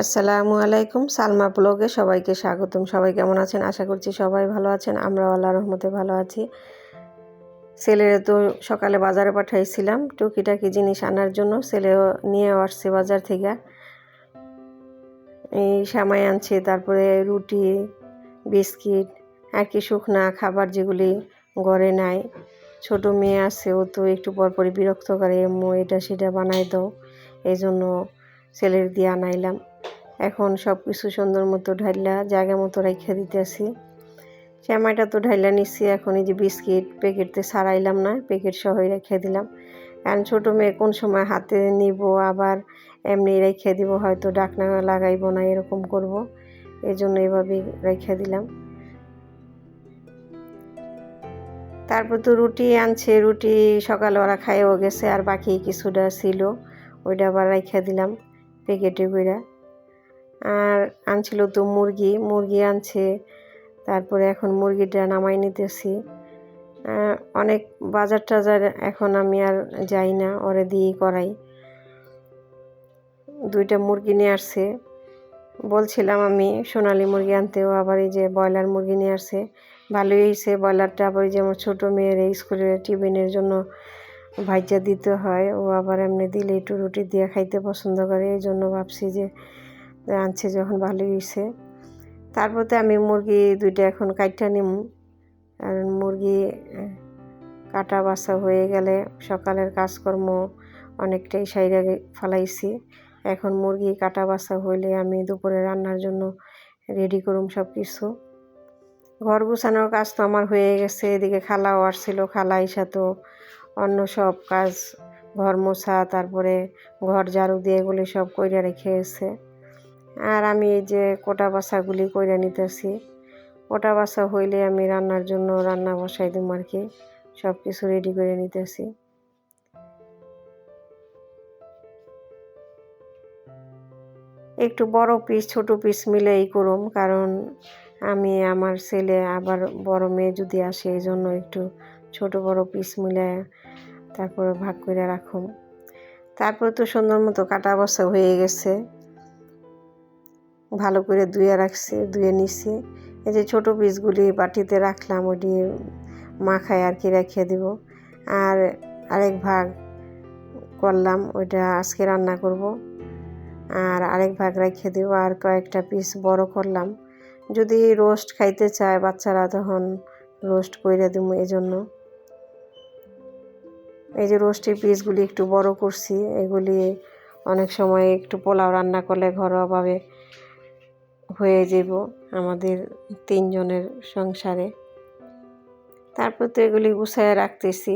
আসসালামু আলাইকুম। সালমা ব্লগে সবাইকে স্বাগতম। সবাই কেমন আছেন? আশা করছি সবাই ভালো আছেন। আমরা আল্লাহ রহমতে ভালো আছি। ছেলের তো সকালে বাজারে পাঠাইছিলাম টুকিটাকি জিনিস আনার জন্য। ছেলেও নিয়ে আসছে বাজার থেকে। এই সামাই আনছে, তারপরে রুটি, বিস্কিট, আর কি শুকনা খাবার যেগুলি ঘরে নাই। ছোট মেয়ে আছে, ও তো একটু পরপরই বিরক্ত করে এমু এটা সেটা বানাই দাও। এই জন্য ছেলের দিয়ে আনাইলাম। এখন সব কিছু সুন্দর মতো ঢাইলা জায়গা মতো রেখে দিতেছি। শ্যামাইটা তো ঢাইলা নিচ্ছি এখন এই যে বিস্কিট প্যাকেটতে সারাইলাম না, প্যাকেট সহই রেখে দিলাম। কারণ ছোটো মেয়ে কোন সময় হাতে নিব, আবার এমনি রেখে দিব, হয়তো ডাকনা লাগাইব না, এরকম করব। এই জন্য এভাবেই রেখে দিলাম। তারপর তো রুটি আনছে, রুটি সকালে ওরা খাইও গেছে, আর বাকি কিছুটা ছিল, ওইটা আবার রেখে দিলাম। প্যাকেটে কইরা আর আনছিল তো মুরগি মুরগি আনছে, তারপরে এখন মুরগিটা নামাই নিতেছি। অনেক বাজার টাজার এখন আমি আর যাই না, ওরে দিয়েই করাই। দুইটা মুরগি নিয়ে আসছে। বলছিলাম আমি, সোনালি মুরগি আনতেও আবার এই যে ব্রয়লার মুরগি নিয়ে আসছে। ভালোই হয়েছে ব্রয়লারটা আবার যে আমার ছোটো মেয়ের স্কুলের টিফিনের জন্য ভাইজা দিতে হয়। ও আবার এমনি দিলে একটু রুটি দিয়ে খাইতে পছন্দ করে। এই জন্য ভাবছি যে আনছে যখন ভালোই হয়েছে তারপরে আমি মুরগি দুইটা এখন কাইটা নিম। কারণ মুরগি কাটা বাসা হয়ে গেলে সকালের কাজকর্ম অনেকটাই সাইডে ফালাইছি। এখন মুরগি কাটা বাসা হইলে আমি দুপুরে রান্নার জন্য রেডি করুম সব কিছু ঘর গুছানোর কাজ তো আমার হয়ে গেছে। এদিকে খালাও আসছিল, খালা ইসা তো অন্য সব কাজ ঘর মোছা তারপরে ঘর ঝাড়ু দিয়ে এগুলি সব কইরা রেখে এসে আর আমি এই যে কোটা বাসাগুলি কইরা নিতেছি, কোটা বাসা হইলে আমি রান্নার জন্য রান্না বসাই দিম আর কি, সব কিছু রেডি করে নিতেছি। একটু বড় পিস ছোট পিস মিলেই করুম, কারণ আমি আমার ছেলে আবার বড় মেয়ে যদি আসে, এই জন্য একটু ছোট বড় পিস মিলে তারপরে ভাগ করে রাখুম তারপরে তো সুন্দর মতো কাটা বসা হয়ে গেছে। ভালো করে ধুয়ে রাখছি, ধুয়ে নিছি। এই যে ছোটো পিসগুলি বাটিতে রাখলাম ওটি মাখায় আর কি রেখে দিব। আর আরেক ভাগ করলাম, ওইটা আজকে রান্না করব। আর আরেক ভাগ রেখে দিব, আর কয়েকটা পিস বড় করলাম। যদি রোস্ট খাইতে চায় বাচ্চারা, তখন রোস্ট করে দিব এই জন্য এই যে রোস্টের পিসগুলি একটু বড় করছি, এগুলি অনেক সময় একটু পোলাও রান্না করলে ঘরোয়াভাবে হয়ে যাব আমাদের তিনজনের সংসারে। তারপর তো এগুলি গুছায় রাখতেছি।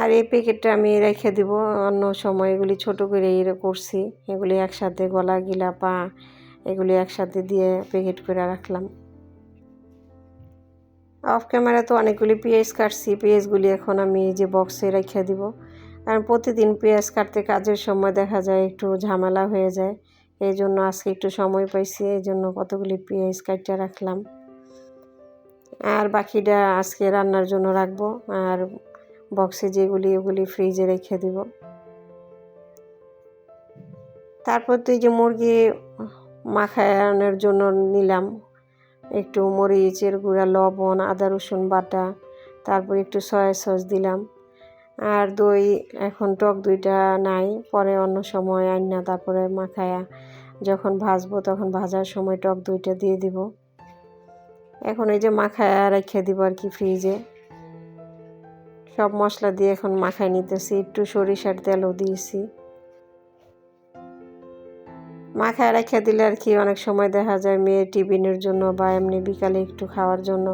আর এই প্যাকেটটা আমি রেখে দিব, অন্য সময় এগুলি ছোট করে করছি। এগুলি একসাথে গলা গিলা পা, এগুলি একসাথে দিয়ে প্যাকেট করে রাখলাম। অফ ক্যামেরা তো অনেকগুলি পেঁয়াজ কাটছি, পেঁয়াজগুলি এখন আমি এই যে বক্সে রেখে দিব। কারণ প্রতিদিন পেঁয়াজ কাটতে কাজের সময় দেখা যায় একটু ঝামেলা হয়ে যায়। এই জন্য আজকে একটু সময় পাইছি, এই জন্য কতগুলি পেঁয়াজ কাটতে রাখলাম। আর বাকিটা আজকে রান্নার জন্য রাখব, আর বক্সে যেগুলি ওগুলি ফ্রিজে রেখে দিব। তারপর তো এই যে মুরগি মাখানোর জন্য নিলাম। একটু মরিচের গুঁড়া, লবণ, আদা, রসুন বাটা, তারপর একটু সয়া সস দিলাম। আর দই, এখন টক দইটা নাই, পরে অন্য সময় আইনা তারপরে মাখায়া যখন ভাজবো তখন ভাজার সময় টক দইটা দিয়ে দিব। এখন এই যে মাখায়া রেখে দিব আর কি ফ্রিজে সব মশলা দিয়ে এখন মাখায় নিতেছি, একটু সরিষার তেলও দিয়েছি। মাখায় রেখে দিলে আর কি অনেক সময় দেখা যায় মেয়ে টিফিনের জন্য বা এমনি বিকালে একটু খাওয়ার জন্য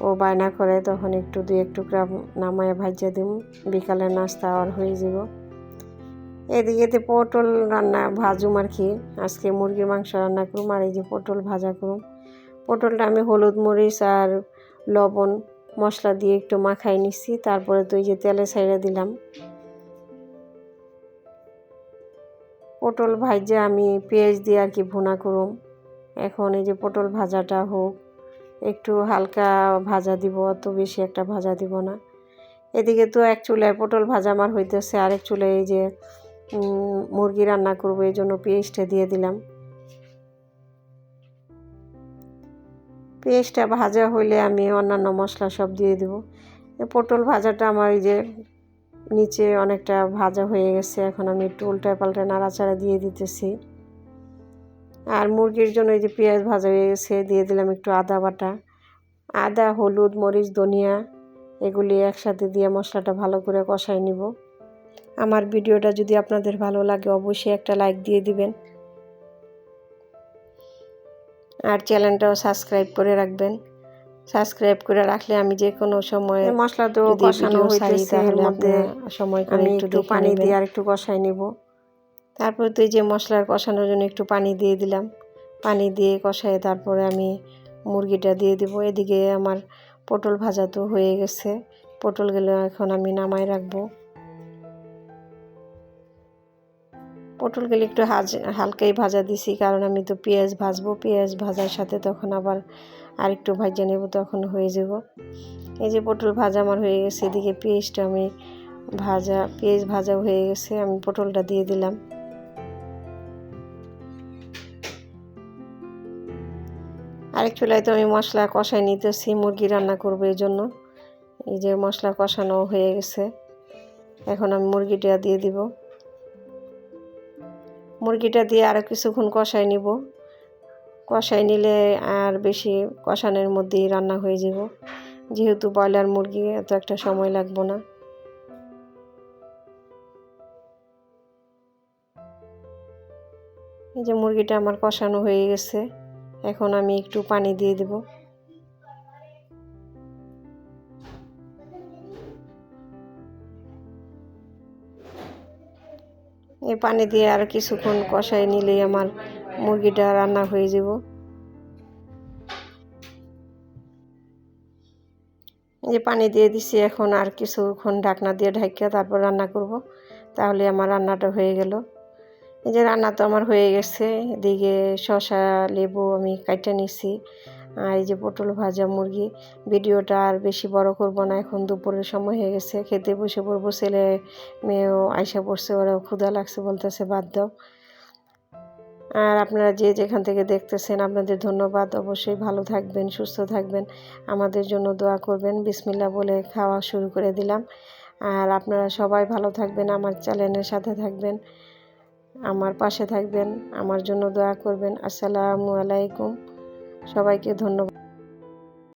ও বায়না করে, তখন একটু দুই একটু গ্রাম নামায় ভাজিয়ে দিব। বিকালে নাস্তা আর হয়ে যাব। এদিকে পটল রান্না ভাজুম আর কি। আজকে মুরগির মাংস রান্না করুম আর এই যে পটল ভাজা করুম। পটলটা আমি হলুদ মরিচ আর লবণ মশলা দিয়ে একটু মাখাই নিচ্ছি। তারপরে তো এই যে তেলে ছাইড়ে দিলাম। পটল ভাজা আমি পেঁয়াজ দিয়ে আর কি ভুনা করুম। এখন এই যে পটল ভাজাটা হোক, একটু হালকা ভাজা দিব, অত বেশি একটা ভাজা দিব না। এদিকে তো এক চুলায় পটল ভাজা আমার হইতেছে, আরেক চুলায় এই যে মুরগি রান্না করব, এই জন্য পেঁয়াজটা দিয়ে দিলাম। পেঁয়াজটা ভাজা হইলে আমি অন্যান্য মশলা সব দিয়ে দেবো। পটল ভাজাটা আমার এই যে নিচে অনেকটা ভাজা হয়ে গেছে, এখন আমি একটু উল্টায় পাল্টায় নাড়াচাড়া দিয়ে দিতেছি। আর মুরগির জন্য এই যে পেঁয়াজ ভাজা হয়ে গেছে, দিয়ে দিলাম একটু আদা বাটা। আদা, হলুদ, মরিচ, ধনিয়া, এগুলি একসাথে দিয়ে মশলাটা ভালো করে কষাই নিব। আমার ভিডিওটা যদি আপনাদের ভালো লাগে, অবশ্যই একটা লাইক দিয়ে দিবেন। আর চ্যানেলটাও সাবস্ক্রাইব করে রাখবেন। সাবস্ক্রাইব করে রাখলে আমি যে কোনো সময় মশলা তো কষানো হইতেছে এর মধ্যে সময় করে একটু পানি দিয়ে আর একটু কষাই নিব। তারপর তো এই যে মশলার কষানোর জন্য একটু পানি দিয়ে দিলাম। পানি দিয়ে কষাই তারপরে আমি মুরগিটা দিয়ে দিব। এদিকে আমার পটল ভাজা তো হয়ে গেছে। পটলগুলো এখন আমি নামাই রাখব। পটলগুলো একটু হাজ হালকাই ভাজা দিছি কারণ আমি তো পেঁয়াজ ভাজবো। পেঁয়াজ ভাজার সাথে তখন আবার আর একটু ভাজা নেব, তখন হয়ে যাব। এই যে পটল ভাজা আমার হয়ে গেছে, এদিকে পেঁয়াজটা আমি ভাজা পেঁয়াজ ভাজা হয়ে গেছে, আমি পটলটা দিয়ে দিলাম। আরেক চুলায় তো আমি মশলা কষাই নিতেছি, মুরগি রান্না করব এই জন্য। এই যে মশলা কষানো হয়ে গেছে, এখন আমি মুরগিটা দিয়ে দিব। মুরগিটা দিয়ে আরও কিছুক্ষণ কষাই নিব। কষাই নিলে আর বেশি কষানোর মধ্যেই রান্না হয়ে যাব। যেহেতু ব্রয়লার মুরগি, এত একটা সময় লাগবো না। এই যে মুরগিটা আমার কষানো হয়ে গেছে, এখন আমি একটু পানি দিয়ে দেব। এই পানি দিয়ে আর কিছুক্ষণ কষাই নিলেই আমার মুরগিটা রান্না হয়ে যাব। যে পানি দিয়ে দিছি, এখন আর কিছুক্ষণ ঢাকনা দিয়ে ঢাকিয়া তারপর রান্না করব। তাহলে আমার রান্নাটা হয়ে গেল। এই যে রান্না তো আমার হয়ে গেছে। এদিকে শসা, লেবু আমি কাইটা নিছি। আর এই যে পটল ভাজা মুরগি, ভিডিওটা আর বেশি বড় করব না, এখন দুপুরের সময় হয়ে গেছে। খেতে বসে পড়ব, ছেলে মেয়েও আইসা পড়ছে, ওরাও ক্ষুধা লাগছে বলতেছে, বাদ দাও। আর আপনারা যে যেখান থেকে দেখতেছেন, আপনাদের ধন্যবাদ। অবশ্যই ভালো থাকবেন, সুস্থ থাকবেন। আমাদের জন্য দোয়া করবেন। বিসমিল্লা বলে খাওয়া শুরু করে দিলাম। আর আপনারা সবাই ভালো থাকবেন, আমার চ্যানেলের সাথে থাকবেন, আমার পাশে থাকবেন, আমার জন্য দোয়া করবেন। আসসালামু আলাইকুম। সবাইকে ধন্যবাদ।